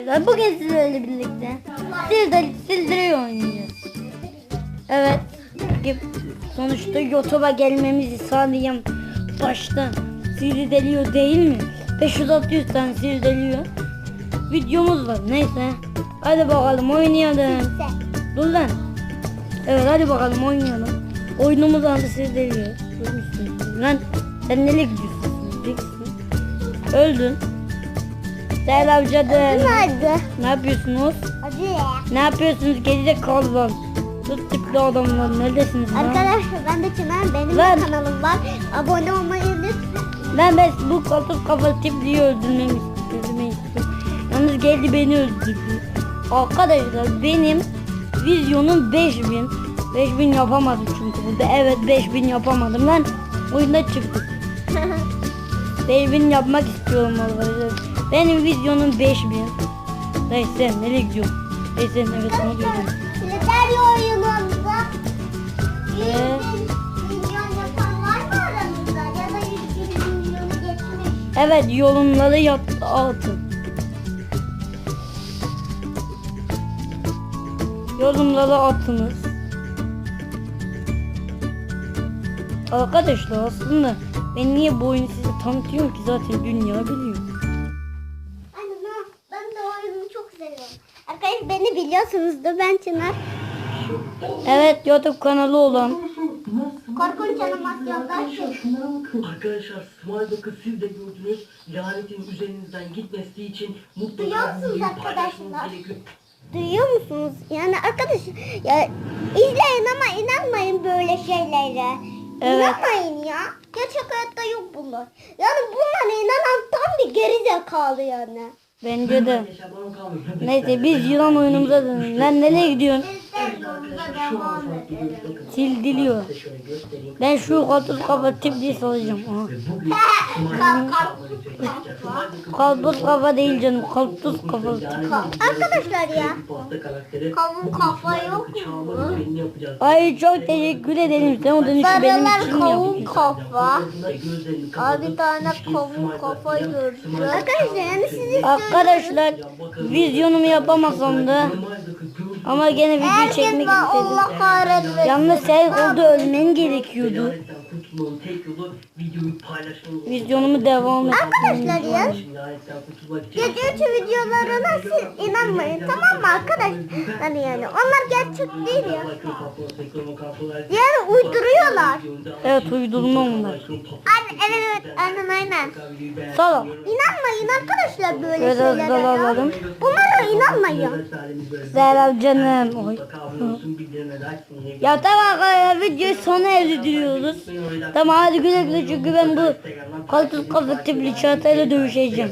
Bugün sizlerle birlikte Sildir, Sildiriyor oynayacağız. Evet. Sonuçta YouTube'a gelmemizi sağlayan başta Siri deliyor değil mi? 500-600 tane Siri deliyor. Videomuz var. Neyse. Hadi bakalım oynayalım. Dur lan. Evet hadi bakalım oynayalım. Oyunumuz adı Siri deliyor. Lan sen nereye gidiyorsun? Öldün. Değerli avcadım. Nerede? Ne yapıyorsunuz? Acı. Ne yapıyorsunuz gece kalban? Tut tipli adamlar neredesiniz lan? Arkadaşlar ben de Çınar benim de kanalım var. Abone olmayı lütfen. Ben ben bu koltuk kafalı tipliyi öldürmemi istiyorum. Yalnız geldi beni öldürdü. Arkadaşlar benim vizyonum 5000. 5000 yapamadım çünkü burada. Evet 5000 yapamadım lan. Oyunda çıktık. 5000 yapmak istiyorum arkadaşlar. Benim vizyonum 5000. Neyse nereye gidiyorum? Neyse evet onu diyorum. Liderya oyununda Ee? 100 milyon yapan var mı aranızda? Ya da 100 milyonu geçmiş. Evet yorumları yaptı altın. Yorumları atınız. Arkadaşlar aslında ben niye bu oyunu size tanıtıyorum ki zaten dünya biliyor. Arkadaşlar beni biliyorsunuzdur ben Çınar. Evet YouTube kanalı olan Korkunç animasyonlar. Arkadaşlar Smile Dock'ı siz de gördünüz. Lanetin üzerinizden gitmesi için mutlaka Duyuyorsunuz videoyu arkadaşlar. paylaşmanız gerekiyor. Duyuyor musunuz? Yani arkadaşlar ya izleyin ama inanmayın böyle şeylere. Evet. İnanmayın ya. Gerçek hayatta yok bunlar. Yani bunlara inanan tam bir gerizekalı yani. Bence de. Neyse biz yılan oyunumuza dönelim. Lan nereye gidiyorsun? Şöyle göstereyim. Ben şu üzerine gideceğiz. Smile Dock'ı Kalbuz kafa değil canım. Koltuk kafa. Arkadaşlar ya. Kavun kafa yok mu? Ay çok teşekkür ederim. Sen o dönüşü benim Sarılar için kavun kafa. Abi kapatıp bir tane kavun kafa gördüm. Arkadaşlar yani siz Arkadaşlar vizyonumu yapamasam da ama gene video Herkes çekmek istedim. Allah kahretmesin. Yalnız sen orada ölmen gerekiyordu. paylaşmanız oldu. Vizyonumu devam et. Arkadaşlar ya. Gece üçü videolarına siz inanmayın tamam mı arkadaşlar yani onlar gerçek değil ya. Yani uyduruyorlar. Evet uydurma onlar. Aynen evet evet aynen aynen. Ol. İnanmayın arkadaşlar böyle Biraz şeylere daha ya. alalım. Bunlara inanmayın. Selam canım. Oy. Ya tamam arkadaşlar videoyu sona erdiriyoruz. Tamam hadi güle güle çünkü ben bu koltuk kafa tipli çatayla dövüşeceğim.